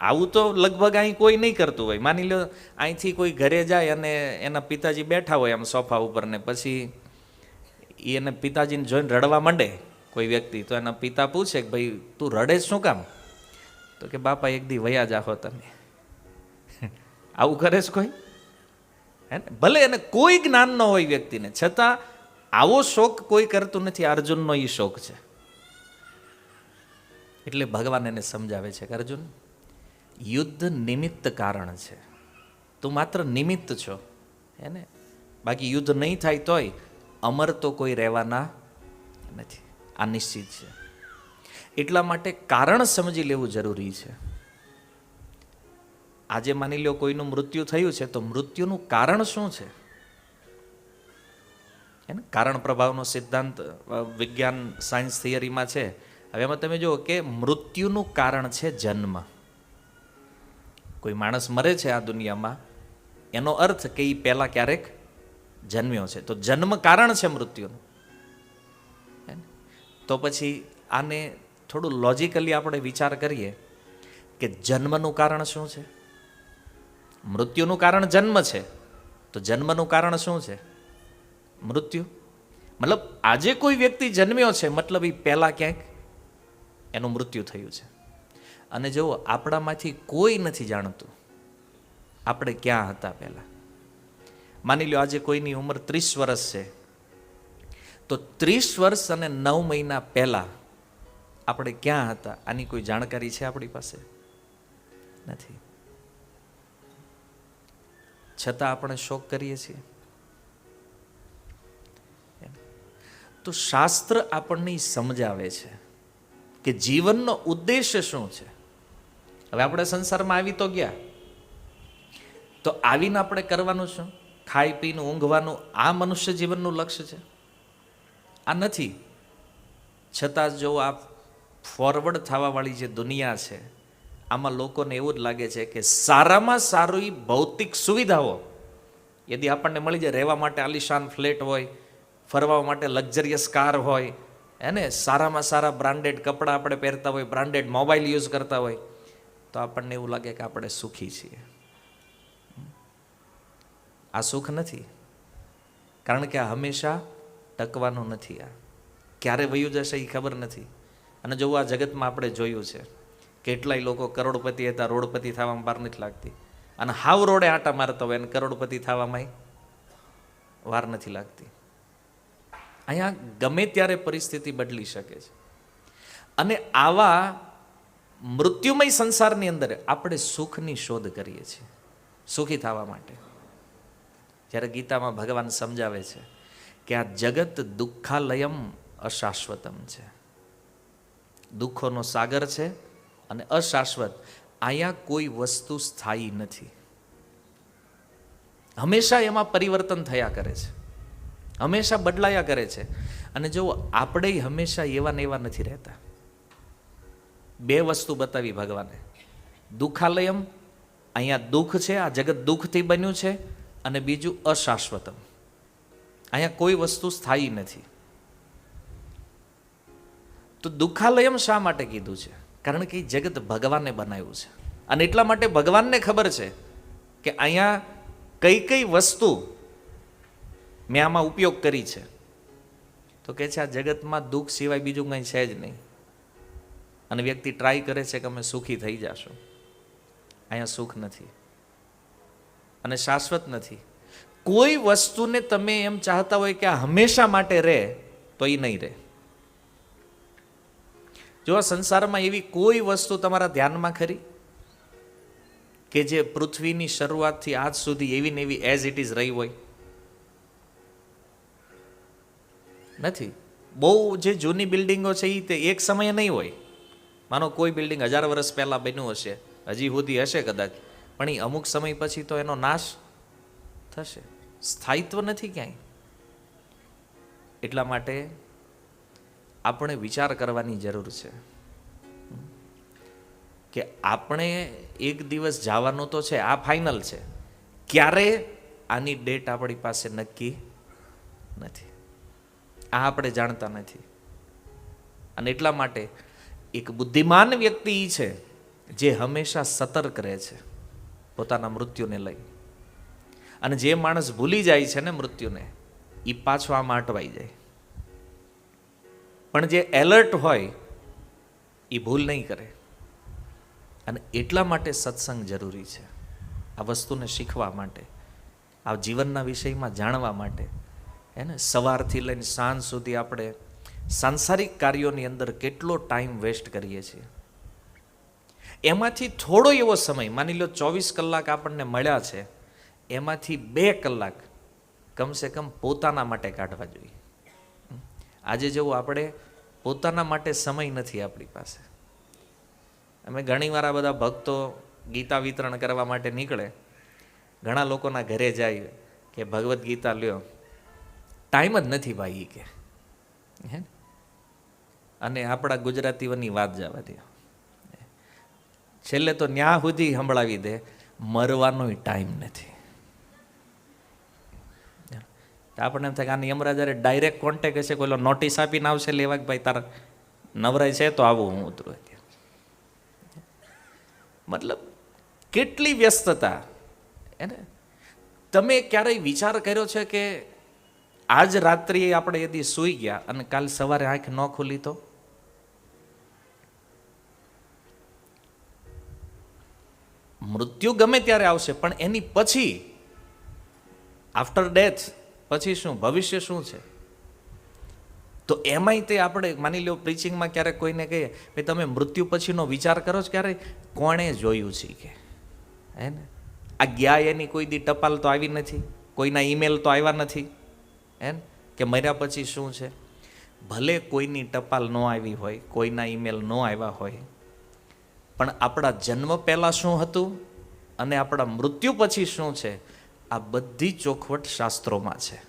આવું તો લગભગ અહીં કોઈ નહીં કરતું હોય. માની લો, અહીંથી કોઈ ઘરે જાય અને એના પિતાજી બેઠા હોય આમ સોફા ઉપર ને પછી એ એને પિતાજીને જોઈને રડવા માંડે કોઈ વ્યક્તિ. તો એના પિતા પૂછે કે ભાઈ, તું રડે શું કામ? તો કે, બાપા, એક દી વયા જાહો તમે. આવું કરે છે કોઈ? હે ભલે એને કોઈ જ્ઞાન ન હોય વ્યક્તિને. છતાં આવો શોખ કોઈ કરતું નથી. અર્જુનનો એ શોખ છે. એટલે ભગવાન એને સમજાવે છે કે, અર્જુન યુદ્ધ નિમિત્ત કારણ છે. તું માત્ર નિમિત્ત છો, હે ને? બાકી યુદ્ધ નહીં થાય તોય અમર તો કોઈ રહેવાના નથી. આ નિશ્ચિત છે. એટલા માટે કારણ સમજી લેવું જરૂરી છે. આજે માની લો કોઈનું મૃત્યુ થયું છે, તો મૃત્યુનું કારણ શું છે? એને કારણ પ્રભાવનો સિદ્ધાંત વિજ્ઞાન, સાયન્સ થિયરીમાં છે. હવે એમાં તમે જુઓ કે મૃત્યુનું કારણ છે જન્મ. કોઈ માણસ મરે છે આ દુનિયામાં, એનો અર્થ કે એ પહેલાં ક્યારેક જન્મ્યો છે. તો જન્મ કારણ છે મૃત્યુનું. તો પછી આને થોડું લોજિકલી આપણે વિચાર કરીએ કે જન્મનું કારણ શું છે? મૃત્યુનું કારણ જન્મ છે. તો જન્મનું કારણ શું છે? મૃત્યુ. મતલબ આજે કોઈ વ્યક્તિ જન્મ્યો છે, મતલબ એ પહેલાં ક્યાંક એનું મૃત્યુ થયું છે. અને જુઓ, આપણામાંથી કોઈ નથી જાણતું. આપણે ક્યાં હતા પહેલાં? માની લો આજે કોઈની ઉંમર ત્રીસ વર્ષ છે. તો ત્રીસ વર્ષ અને નવ મહિના પહેલાં આપણે ક્યાં હતા? આની કોઈ જાણકારી છે આપણી પાસે? નથી. છતાં આપણે શોક કરીએ છીએ. તો શાસ્ત્ર આપણને સમજાવે છે કે જીવનનો ઉદ્દેશ્ય શું છે? હવે આપણે સંસારમાં આવી તો ગયા. તો આવીને આપણે કરવાનું શું? ખાઈ પીને ઊંઘવાનું આ મનુષ્ય જીવનનું લક્ષ્ય છે? આ નથી. છતાં જો આ ફોરવર્ડ થવાવાળી જે દુનિયા છે, આમાં લોકોને એવું જ લાગે છે કે સારામાં સારી ભૌતિક સુવિધાઓ. યદી આપણને મળી જાય રહેવા માટે આલિશાન ફ્લેટ હોય, ફરવા માટે લક્ઝરિયસ કાર હોય, હે ને? સારામાં સારા બ્રાન્ડેડ કપડાં આપણે પહેરતા હોય, બ્રાન્ડેડ મોબાઈલ યુઝ કરતા હોય તો આપણને એવું લાગે કે આપણે સુખી છીએ. આ સુખ નથી. કારણ કે આ હંમેશા ટકવાનું નથી આ. ક્યારે વયું જશે એ ખબર નથી. અને જો આ જગતમાં આપણે જોયું છે, કેટલાય લોકો કરોડપતિ હતા, રોડપતિ થવામાં વાર નથી લાગતી. અને હાવ રોડે આટા મારતા હોય અને કરોડપતિ થવામાં વાર નથી લાગતી. અહીંયા ગમે ત્યારે પરિસ્થિતિ બદલી શકે છે. અને આવા મૃત્યુમય સંસારની અંદર આપણે સુખની શોધ કરીએ છીએ. સુખી થવા માટે. જ્યારે ગીતામાં ભગવાન સમજાવે છે કે આ જગત દુઃખાલયમ અશાશ્વતમ છે. દુઃખોનો સાગર છે અને અશાશ્વત. અહીંયા કોઈ વસ્તુ સ્થાયી નથી. હંમેશા એમાં પરિવર્તન થયા કરે છે. હંમેશા બદલાયા કરે છે. અને જો આપણે હંમેશા એવા ને એવા નથી રહેતા. બે વસ્તુ બતાવી ભગવાને. દુઃખાલયમ, અહીંયા દુઃખ છે, આ જગત દુઃખથી બન્યું છે, અને બીજું અશાશ્વતમ. અહીંયા કોઈ વસ્તુ સ્થાયી નથી. તો દુઃખાલયમ શા માટે કીધું છે? કારણ કે જગત ભગવાને બનાવ્યું છે. અને એટલા માટે ભગવાનને ખબર છે કે અહીંયા કઈ કઈ વસ્તુ મેં આમાં ઉપયોગ કરી છે. તો કે છે, આ જગતમાં દુઃખ સિવાય બીજું કંઈ છે જ નહીં. અને વ્યક્તિ ટ્રાય કરે છે કે અમે સુખી થઈ જશો. અહીંયા સુખ નથી. અને શાશ્વત નથી. કોઈ વસ્તુને તમે એમ ચાહતા હોય કે આ હંમેશા માટે રહે, તો એ નહીં રહે. જો આ સંસારમાં એવી કોઈ વસ્તુ તમારા ધ્યાનમાં ખરી? કે જે પૃથ્વીની શરૂઆતથી આજ સુધી એવી ને એવી એઝ ઇટ ઇઝ રહી હોય? નથી. બહુ જે જૂની બિલ્ડિંગો છે એ તે એક સમયે નહીં હોય. માનો કોઈ બિલ્ડિંગ હજાર વર્ષ પહેલાં બન્યું હશે, હજી સુધી હશે કદાચ, પણ એ અમુક સમય પછી તો એનો નાશ થશે. સ્થાયિત્વ નથી ક્યાંય. એટલા માટે આપણે વિચાર કરવાની જરૂર છે. કે આપણે એક દિવસ જવાનું તો છે, આ ફાઇનલ છે. ક્યારે આની ડેટ આપણી પાસે નક્કી નથી. આ આપણે જાણતા નથી. અને એટલા માટે એક બુદ્ધિમાન વ્યક્તિ છે જે હંમેશા સતર્ક રહે છે પોતાના મૃત્યુને લઈ. અને જે માણસ ભૂલી જાય છે ને મૃત્યુને એ પાછો આમાં અટવાઈ જાય. પણ જે એલર્ટ હોય એ ભૂલ નહીં કરે. અને એટલા માટે સત્સંગ જરૂરી છે આ વસ્તુને શીખવા માટે, આ જીવનના વિષયમાં જાણવા માટે. હે ને? સવારથી લઈને સાંજ સુધી આપણે સાંસારિક કાર્યોની અંદર કેટલો ટાઈમ વેસ્ટ કરીએ છીએ? એમાંથી થોડો એવો સમય, માની લો ચોવીસ કલાક આપણને મળ્યા છે, એમાંથી બે કલાક કમસે કમ પોતાના માટે કાઢવા જોઈએ. આજે જેવું આપણે પોતાના માટે સમય નથી આપણી પાસે. અમે ઘણીવાર આ બધા ભક્તો ગીતા વિતરણ કરવા માટે નીકળે. ઘણા લોકોના ઘરે જાય કે ભગવદ્ ગીતા લ્યો. ટાઈમ જ નથી ભાઈ કે. હે ને? અને આપણા ગુજરાતીઓની વાત જવા દે છેલ્લે તો ન્યા સુધી સંભળાવી દે મરવાનો ટાઈમ નથી. આપણને એમ થાય કે આની યમરાજ જ્યારે ડાયરેક્ટ કોન્ટેક હશે, કોઈ નોટિસ આપીને આવશે લેવા ભાઈ, તારા નવરાય છે તો આવું હું ઉતરું મતલબ કેટલી વ્યસ્તતા. એને તમે ક્યારેય વિચાર કર્યો છે કે આજ રાત્રિએ આપણે યદી સૂઈ ગયા અને કાલ સવારે આંખ ન ખુલી તો? મૃત્યુ ગમે ત્યારે આવશે, પણ એની પછી આફ્ટર ડેથ પછી શું? ભવિષ્ય શું છે? તો એમાંય તે આપણે માની લો પ્રીચિંગમાં ક્યારેક કોઈને કહીએ, ભાઈ, તમે મૃત્યુ પછીનો વિચાર કરો છો ક્યારે કોણે જોયું છે કે? હે ને? આ ગયા એની કોઈ દી ટપાલ તો આવી નથી, કોઈના ઈમેલ તો આવ્યા નથી. હે ને? કે મર્યા પછી શું છે? ભલે કોઈની ટપાલ ન આવી હોય, કોઈના ઈમેલ ન આવ્યા હોય પણ આપણા જન્મ પહેલાં શું હતું અને આપણા મૃત્યુ પછી શું છે, આ બધી ચોખવટ શાસ્ત્રોમાં છે.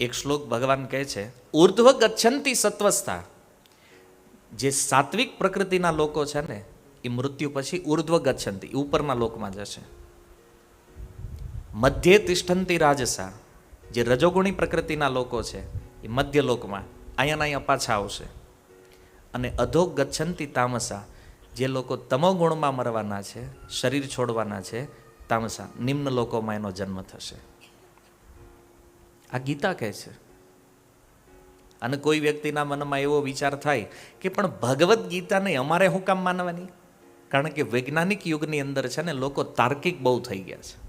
એક શ્લોક ભગવાન કહે છે, ઉર્ધ્વ ગચ્છંતી સત્વસ્થા. જે સાત્વિક પ્રકૃતિના લોકો છે ને, એ મૃત્યુ પછી ઉર્ધ્વ ગચ્છંતી, ઉપરના લોકમાં જશે. મધ્ય તિષ્ઠંતી રાજસા, જે રજોગુણી પ્રકૃતિના લોકો છે, એ મધ્ય લોકમાં. અહીંયા અહીંયા પાછા આવશે. અને અધો ગચ્છંતી તામસા, જે લોકો તમોગુણમાં મરવાના છે, શરીર છોડવાના છે, તામસા, નિમ્ન લોકોમાં એનો જન્મ થશે. આ ગીતા કહે છે. અને કોઈ વ્યક્તિના મનમાં એવો વિચાર થાય કે પણ ભગવદ્ ગીતાને અમારે શું કામ માનવાની? કારણ કે વૈજ્ઞાનિક યુગની અંદર છે ને, લોકો તાર્કિક બહુ થઈ ગયા છે?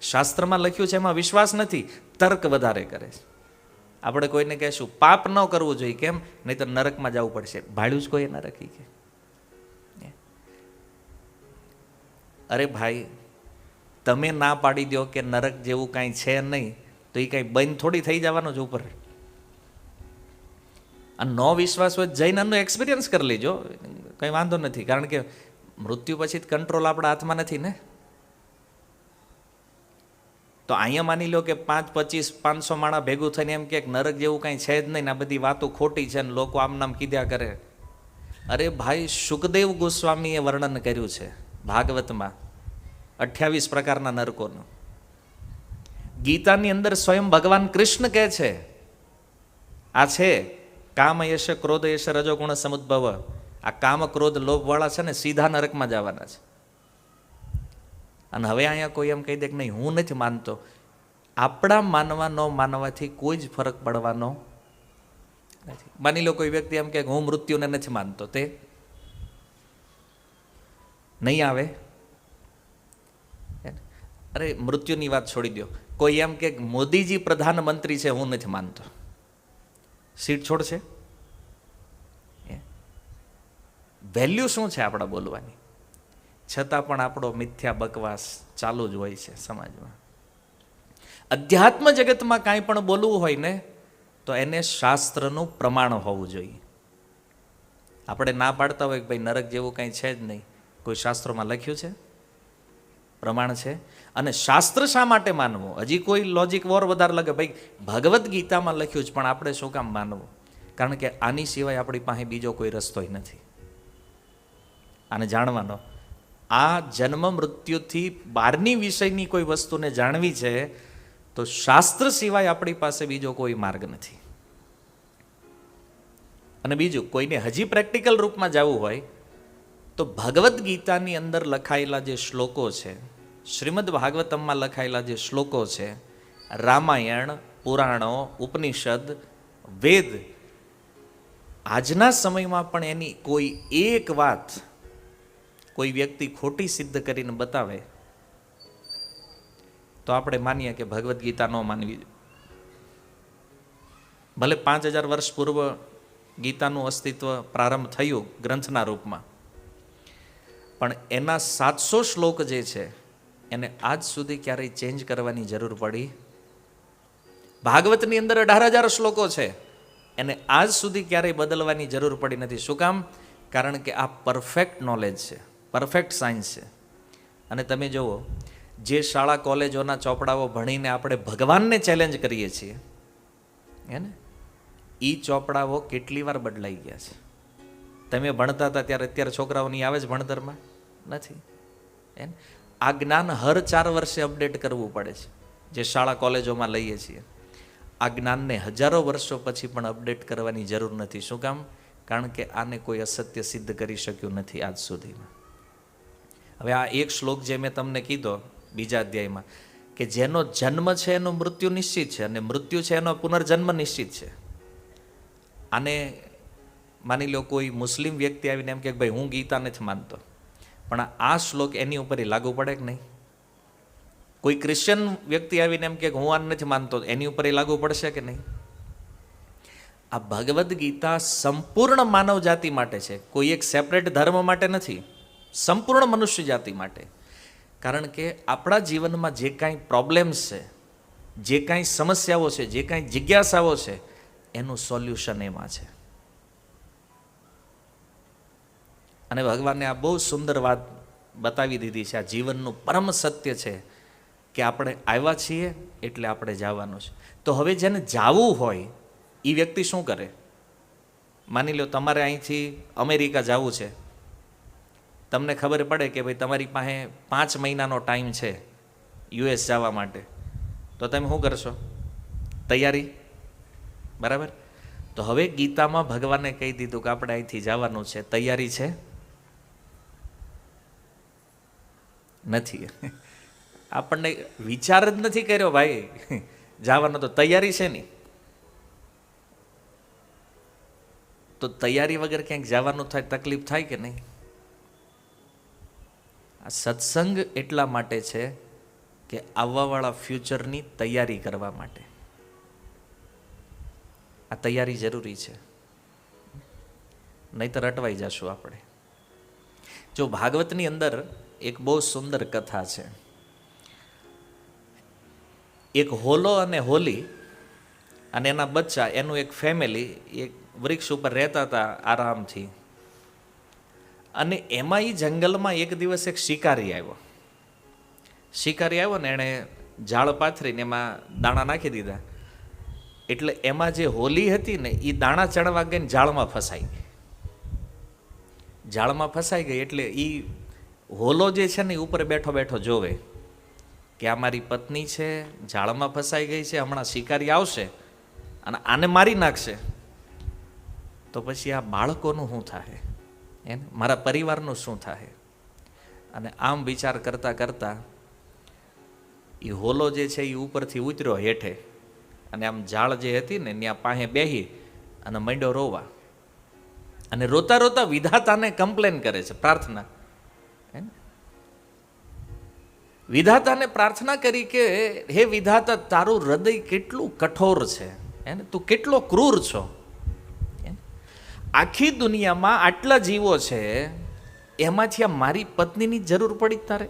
શાસ્ત્રમાં લખ્યું છે, એમાં વિશ્વાસ નથી, તર્ક વધારે કરે છે. આપણે કોઈને કહેશું, પાપ ન કરવું જોઈએ, કેમ? નહીં તો નરકમાં જવું પડશે. ભાડ્યું જ કોઈ નરક રાખી કે? અરે ભાઈ, તમે ના પાડી દો કે નરક જેવું કાંઈ છે નહીં, તો એ કાંઈ બંધ થોડી થઈ જવાનું જ ઉપર. અને નો વિશ્વાસ હોય જઈને એક્સપિરિયન્સ કરી લેજો. કંઈ વાંધો નથી. કારણ કે મૃત્યુ પછી કંટ્રોલ આપણા હાથમાં નથી ને? તો અહીંયા માની લો કે પાંચ, પચીસ, પાંચસો માણા ભેગું થઈને એમ કે નરક જેવું કાંઈ છે જ નહીં આ બધી વાતો ખોટી છે ને લોકો આમ નામ કીધા કરે. અરે ભાઈ, સુખદેવ ગોસ્વામીએ વર્ણન કર્યું છે ભાગવતમાં અઠ્યાવીસ પ્રકારના નરકોનું. ગીતાની અંદર સ્વયં ભગવાન કૃષ્ણ કહે છે, આ છે કામ યશ ક્રોધ યશ રજોગુણ સમુદ્ભવ આ કામ ક્રોધ લોભવાળા છે ને સીધા નરકમાં જવાના છે. અને હવે અહીંયા કોઈ એમ કહી દે કે નહીં, હું નથી માનતો. આપણા માનવા ન માનવાથી કોઈ જ ફરક પડવાનો નથી. માની લો કોઈ વ્યક્તિ એમ કે હું મૃત્યુને નથી માનતો, તે નહીં આવે? અરે, મૃત્યુની વાત છોડી દો કોઈ એમ કે મોદીજી પ્રધાનમંત્રી છે, હું નથી માનતો. સીટ છોડશે? વેલ્યુ શું છે આપણા બોલવાની? છતાં પણ આપણો મિથ્યા બકવાસ ચાલુ જ હોય છે સમાજમાં. અધ્યાત્મ જગતમાં કાંઈ પણ બોલવું હોય ને, તો એને શાસ્ત્રનું પ્રમાણ હોવું જોઈએ. આપણે ના પાડતા હોય કે ભાઈ નરક જેવું કાંઈ છે જ નહીં. કોઈ શાસ્ત્રોમાં લખ્યું છે? પ્રમાણ છે. અને શાસ્ત્ર શા માટે માનવું? હજી કોઈ લોજિક વોર વધારે લાગે. ભાઈ, ભગવદ્ ગીતામાં લખ્યું છે, પણ આપણે શું કામ માનવું? કારણ કે આની સિવાય આપણી પાસે બીજો કોઈ રસ્તો નથી. આને જાણવાનો આ જન્મ મૃત્યુથી બહારની વિષયની કોઈ વસ્તુને જાણવી છે, તો શાસ્ત્ર સિવાય આપણી પાસે બીજો કોઈ માર્ગ નથી. અને બીજું, કોઈને હજી પ્રેક્ટિકલ રૂપમાં જવું હોય, તો ભગવદ્ ગીતાની અંદર લખાયેલા જે શ્લોકો છે, શ્રીમદ ભાગવતમમાં લખાયેલા જે શ્લોકો છે, રામાયણ, પુરાણો, ઉપનિષદ, વેદ, આજના સમયમાં પણ એની કોઈ એક વાત કોઈ વ્યક્તિ ખોટી સિદ્ધ કરીને બતાવે, તો આપણે માનીએ કે ભગવદ્ ગીતા ન માનવી. ભલે પાંચ હજાર વર્ષ પૂર્વ ગીતાનું અસ્તિત્વ પ્રારંભ થયું ગ્રંથના રૂપમાં, પણ એના સાતસો શ્લોક જે છે, એને આજ સુધી ક્યારેય ચેન્જ કરવાની જરૂર પડી? ભાગવતની અંદર અઢાર હજાર શ્લોકો છે, એને આજ સુધી ક્યારેય બદલવાની જરૂર પડી નથી. શું કામ? કારણ કે આ પરફેક્ટ નોલેજ છે. પરફેક્ટ સાયન્સ છે. અને તમે જુઓ, જે શાળા કોલેજોના ચોપડાઓ ભણીને આપણે ભગવાનને ચેલેન્જ કરીએ છીએ, હે ને? એ ચોપડાઓ કેટલી વાર બદલાઈ ગયા છે. તમે ભણતા હતા ત્યારે અત્યારે છોકરાઓની આવે જ ભણતરમાં? નથી. હે ને? આ જ્ઞાન હર ચાર વર્ષે અપડેટ કરવું પડે છે, જે શાળા કોલેજોમાં લઈએ છીએ. આ જ્ઞાનને હજારો વર્ષો પછી પણ અપડેટ કરવાની જરૂર નથી. શું કામ? કારણ કે આને કોઈ અસત્ય સિદ્ધ કરી શક્યું નથી આજ સુધીમાં. હવે આ એક શ્લોક જે મેં તમને કીધો બીજા અધ્યાયમાં, કે જેનો જન્મ છે એનો મૃત્યુ નિશ્ચિત છે અને મૃત્યુ છે એનો પુનર્જન્મ નિશ્ચિત છે. આને માની લો કોઈ મુસ્લિમ વ્યક્તિ આવીને એમ કે ભાઈ હું ગીતા નથી માનતો, પણ આ શ્લોક એની ઉપર લાગુ પડે કે નહીં? કોઈ ક્રિશ્ચિયન વ્યક્તિ આવીને એમ કે હું આ નથી માનતો, એની ઉપર લાગુ પડશે કે નહીં? આ ભગવદ્ ગીતા સંપૂર્ણ માનવ જાતિ માટે છે. કોઈ એક સેપરેટ ધર્મ માટે નથી. સંપૂર્ણ મનુષ્ય જાતિ માટે. કારણ કે આપણા જીવનમાં જે કાંઈ પ્રોબ્લેમ્સ છે, જે કાંઈ સમસ્યાઓ છે, જે કાંઈ જિજ્ઞાસાઓ છે, એનું સોલ્યુશન એમાં છે. અને ભગવાને આ બહુ સુંદર વાત બતાવી દીધી છે, આ જીવનનું પરમ સત્ય છે કે આપણે આવ્યા છીએ એટલે આપણે જવાનું છે. તો હવે જેને જાવું હોય એ વ્યક્તિ શું કરે? માની લો તમારે અહીંથી અમેરિકા જવું છે. તમને ખબર પડે કે ભાઈ તમારી પાસે પાંચ મહિનાનો ટાઈમ છે યુએસ જવા માટે. તો તમે શું કરશો? તૈયારી? બરાબર? તો હવે ગીતામાં ભગવાને કહી દીધું કે આપણે અહીંથી જવાનું છે. તૈયારી છે? નથી. આપણને વિચાર જ નથી કર્યો ભાઈ. જવાનો તો તૈયારી છે નહીં તો તૈયારી વગર ક્યાંક જવાનું થાય, તકલીફ થાય કે નહીં? આ સત્સંગ એટલા માટે છે કે આવવાવાળા ફ્યુચરની તૈયારી કરવા માટે. આ તૈયારી જરૂરી છે. નહીતર અટવાઈ જશું આપણે. જો ભાગવતની અંદર એક બહુ સુંદર કથા છે. એક હોલો અને હોલી અને એના બચ્ચા, એનું એક ફેમિલી એક વૃક્ષ ઉપર રહેતા હતા આરામથી. અને એમાં એ જંગલમાં એક દિવસ એક શિકારી આવ્યો. શિકારી આવ્યો ને એણે ઝાડ પાથરીને એમાં દાણા નાખી દીધા. એટલે એમાં જે હોલી હતી ને એ દાણા ચણવા ગઈને ઝાડમાં ફસાઈ ગઈ. ઝાડમાં ફસાઈ ગઈ એટલે એ હોલો જે છે ને એ ઉપર બેઠો બેઠો જોવે કે આ મારી પત્ની છે, ઝાડમાં ફસાઈ ગઈ છે, હમણાં શિકારી આવશે અને આને મારી નાખશે. તો પછી આ બાળકોનું શું થાય એને? મારા પરિવારનું શું થાય અને આમ વિચાર કરતાં કરતાં એ હોલો જે છે એ ઉપરથી ઉતર્યો હેઠે. અને આમ ઝાડ જે હતી ને ત્યાં પાસે બેહી અને મંડ્યો રોવા. અને રોતા રોતા વિધાતાને કમ્પ્લેન કરે છે, પ્રાર્થના. વિધાતાને પ્રાર્થના કરી કે, હે વિધાતા, તારું હૃદય કેટલું કઠોર છે? હે ને તું કેટલો ક્રૂર છો? આખી દુનિયામાં આટલા જીવો છે, એમાંથી આ મારી પત્નીની જરૂર પડી તારે.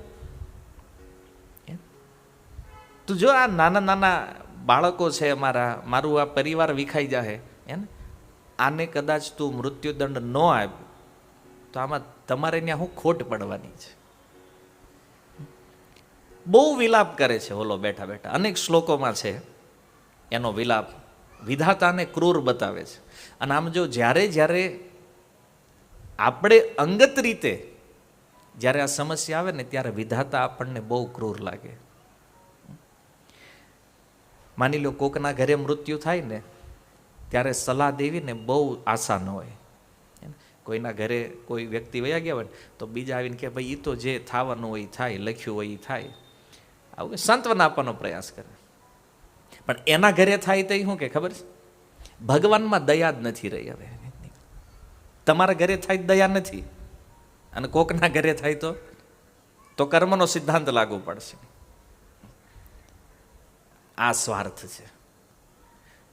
હે? તું જો આ નાના નાના બાળકો છે અમારા, મારું આ પરિવાર વિખાઈ જાહે એને આને કદાચ તું મૃત્યુદંડ ન આપ, તો આમાં તમારે ત્યાં શું ખોટ પડવાની છે. બહુ વિલાપ કરે છે ઓલો બેઠા બેઠા. અનેક શ્લોકોમાં છે એનો વિલાપ. વિધાતાને ક્રૂર બતાવે છે. અને આમ જો જ્યારે જ્યારે આપણે અંગત રીતે જ્યારે આ સમસ્યા આવે ને ત્યારે વિધાતા આપણને બહુ ક્રૂર લાગે. માની લો કોકના ઘરે મૃત્યુ થાય ને ત્યારે સલાહ દેવીને બહુ બહુ આસાન હોય. કોઈના ઘરે કોઈ વ્યક્તિ વયા ગયા હોય તો બીજા આવીને કે ભાઈ એ તો જે થવાનું હોય થાય, લખ્યું હોય એ થાય. આવું સાંત્વના આપવાનો પ્રયાસ કરે. પણ એના ઘરે થાય તો શું કે ખબર છે? ભગવાનમાં દયા જ નથી રહી હવે. તમારા ઘરે થાય દયા નથી. અને કોકના ઘરે થાય તો? તો કર્મનો સિદ્ધાંત લાગુ પડશે. આ સ્વાર્થ છે.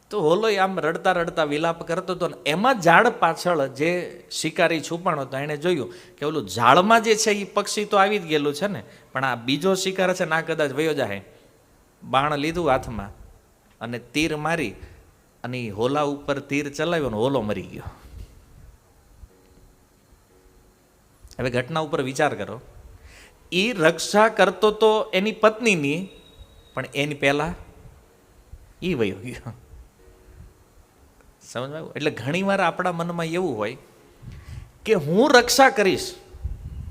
તો હોલો આમ રડતા રડતા વિલાપ કરતો હતો ને એમાં ઝાડ પાછળ જે શિકારી છુપાણો હતો એણે જોયું કે ઓલું ઝાડમાં જે છે એ પક્ષી તો આવી જ ગયેલું છે ને. પણ આ બીજો શિકાર છે ના કદાચ વયો જાય બાણ લીધું હાથમાં. અને તીર મારી અને હોલા ઉપર તીર ચલાવ્યો ને હોલો મરી ગયો. હવે ઘટના ઉપર વિચાર કરો. એ રક્ષા કરતો તો એની પત્નીની, પણ એની પહેલા એ વયો ગયો. સમજાવ્યું? એટલે ઘણીવાર આપણા મનમાં એવું હોય કે હું રક્ષા કરીશ,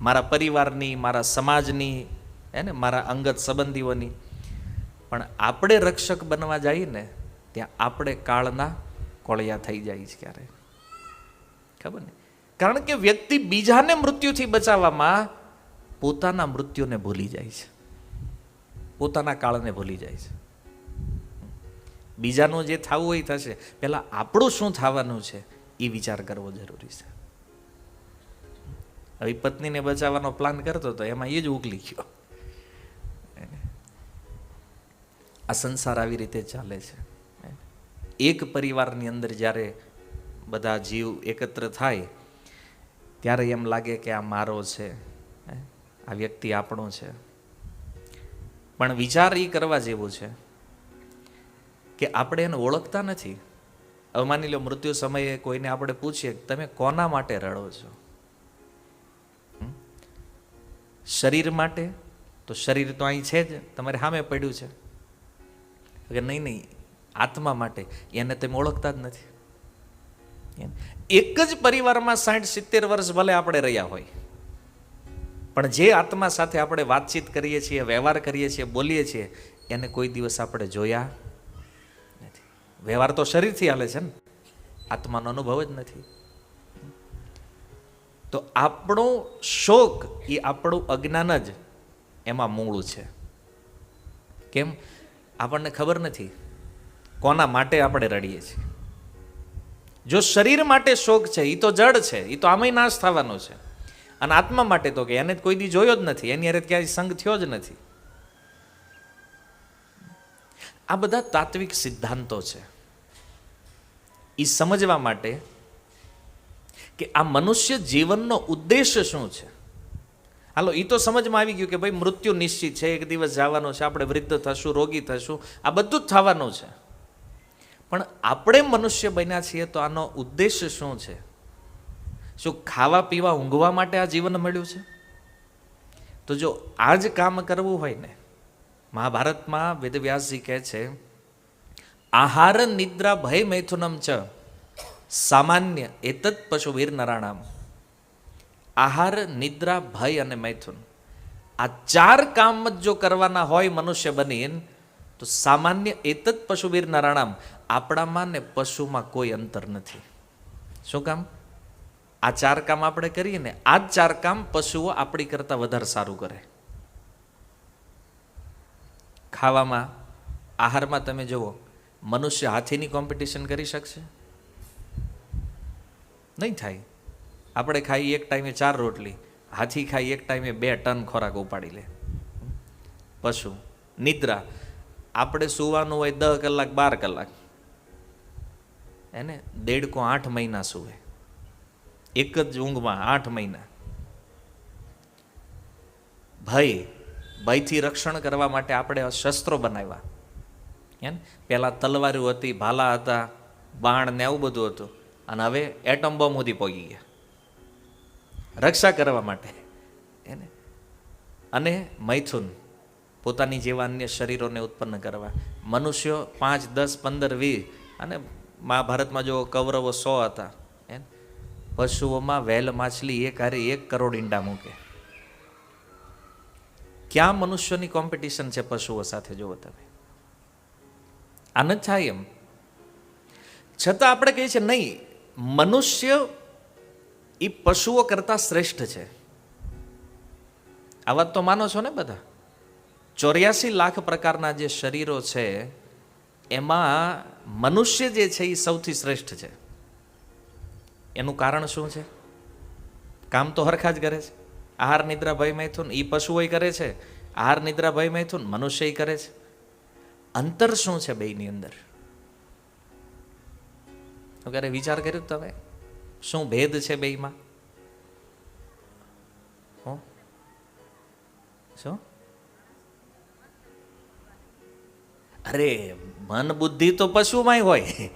મારા પરિવારની, મારા સમાજની, હે ને, મારા અંગત સંબંધીઓની પણ આપણે રક્ષક બનવા જઈએ ને, ત્યાં આપણે કાળના કોળિયા થઈ જાય છે ક્યારે? ખબર ને? કારણ કે વ્યક્તિ બીજાને મૃત્યુથી બચાવવામાં પોતાના મૃત્યુને ભૂલી જાય છે. પોતાના કાળને ભૂલી જાય છે. બીજાનું જે થવું હોય થશે. પહેલાં આપણું શું થવાનું છે એ વિચાર કરવો જરૂરી છે. હવે પત્નીને બચાવવાનો પ્લાન કરતો હતો એમાં એ જ ઉકલી ગયો. આ સંસાર આવી રીતે ચાલે છે. એક પરિવારની અંદર જ્યારે બધા જીવ એકત્ર થાય, ત્યારે એમ લાગે કે આ મારો છે આ વ્યક્તિ આપણો છે. પણ વિચાર એ કરવા જેવો છે કે આપણે એને ઓળખતા નથી. હવે માની લો મૃત્યુ સમયે કોઈને આપણે પૂછીએ તમે કોના માટે રડો છો? શરીર માટે? તો શરીર તો અહીં છે જ, તમારે સામે પડ્યું છે. કે નહીં નહીં, આત્મા માટે એને તમે ઓળખતા જ નથી. એક જ પરિવારમાં સાઠ સિત્તેર વર્ષ ભલે આપણે રહ્યા હોય, પણ જે આત્મા સાથે આપણે વાતચીત કરીએ છીએ, વ્યવહાર કરીએ છીએ, બોલીએ છીએ, એને કોઈ દિવસ આપણે જોયા નથી. વ્યવહાર તો શરીરથી હાલે છે ને. આત્માનો અનુભવ જ નથી. તો આપણો શોક, એ આપણું અજ્ઞાન જ એમાં મૂળ છે. કેમ? આપણને ખબર નથી કોના માટે આપણે રડીએ છીએ. જો શરીર માટે શોક છે એ તો જડ છે એ તો આમાંય નાશ થવાનો છે. અને આત્મા માટે તો કે એને કોઈ દી જોયો જ નથી, એની અરે ક્યાંય સંગ થયો જ નથી. આ બધા તાત્વિક સિદ્ધાંતો છે. એ સમજવા માટે કે આ મનુષ્ય જીવનનો ઉદ્દેશ શું છે? હાલો એ તો સમજમાં આવી ગયું કે ભાઈ મૃત્યુ નિશ્ચિત છે, એક દિવસ જવાનો છે, આપણે વૃદ્ધ થશું, રોગી થશું, આ બધું જ થવાનું છે. પણ આપણે મનુષ્ય બન્યા છીએ તો આનો ઉદ્દેશ શું છે? શું ખાવા, પીવા, ઊંઘવા માટે આ જીવન મળ્યું છે? તો જો આ જ કામ કરવું હોય ને, મહાભારતમાં વેદવ્યાસજી કહે છે, આહાર નિદ્રા ભય મૈથુનમ ચ, સામાન્ય એતત પશુવીર નરાણામ. આહાર, નિદ્રા, ભય અને મૈથુન. આ ચાર કામ જ જો કરવાના હોય મનુષ્ય બનીને, તો સામાન્ય એતત પશુવીર નરાણામ આપણામાં ને પશુમાં કોઈ અંતર નથી. શું કામ? આ ચાર કામ આપણે કરીએ ને, આ જ ચાર કામ પશુઓ આપણી કરતાં વધારે સારું કરે. ખાવામાં, આહારમાં તમે જુઓ, મનુષ્ય હાથીની કોમ્પિટિશન કરી શકશે? નહીં થાય. આપણે ખાઈ એક ટાઈમે ચાર રોટલી, હાથી ખાઈ એક ટાઈમે બે ટન ખોરાક ઉપાડી લે. પશુ, નિદ્રા. આપણે સુવાનું હોય દસ કલાક, બાર કલાક. એને દેડકો આઠ મહિના સુવે. એક જ ઊંઘમાં આઠ મહિના. ભય, ભયથી રક્ષણ કરવા માટે આપણે શસ્ત્રો બનાવ્યા. એને પહેલાં તલવારું હતી, ભાલા હતા, બાણ ને આવું બધું હતું. અને હવે એટમ બોમ્બ સુધી પહોંચી ગયા. રક્ષા કરવા માટે. એને. અને મૈથુન, પોતાની જેવા અન્ય શરીરોને ઉત્પન્ન કરવા. મનુષ્યો પાંચ, દસ, પંદર, વીસ અને મહાભારતમાં જો કૌરવો સો હતા હે પશુઓમાં વેલ માછલી એક હારે એક કરોડ ઈંડા મૂકે. ક્યાં મનુષ્યની કોમ્પિટિશન છે પશુઓ સાથે, જુઓ તમે? આનંદ થાય એમ. છતાં આપણે કહીએ છીએ, નહીં, મનુષ્ય એ પશુઓ કરતાં શ્રેષ્ઠ છે. આ વાત તો માનો છો ને બધા? ચોર્યાસી લાખ પ્રકારના જે શરીરો છે, એમાં મનુષ્ય જે છે એ સૌથી શ્રેષ્ઠ છે. એનું કારણ શું છે? કામ તો હરખા જ કરે છે. આહાર, નિદ્રા, ભય, મૈથુન એ પશુઓય કરે છે. આહાર, નિદ્રા, ભય, મૈથુન, મનુષ્ય કરે છે. અંતર શું છે બેયની અંદર? ક્યારે વિચાર કર્યો તમે? શું ભેદ છે બેયમાં? શું? અરે મન બુદ્ધિ તો પશુમાંય હોય.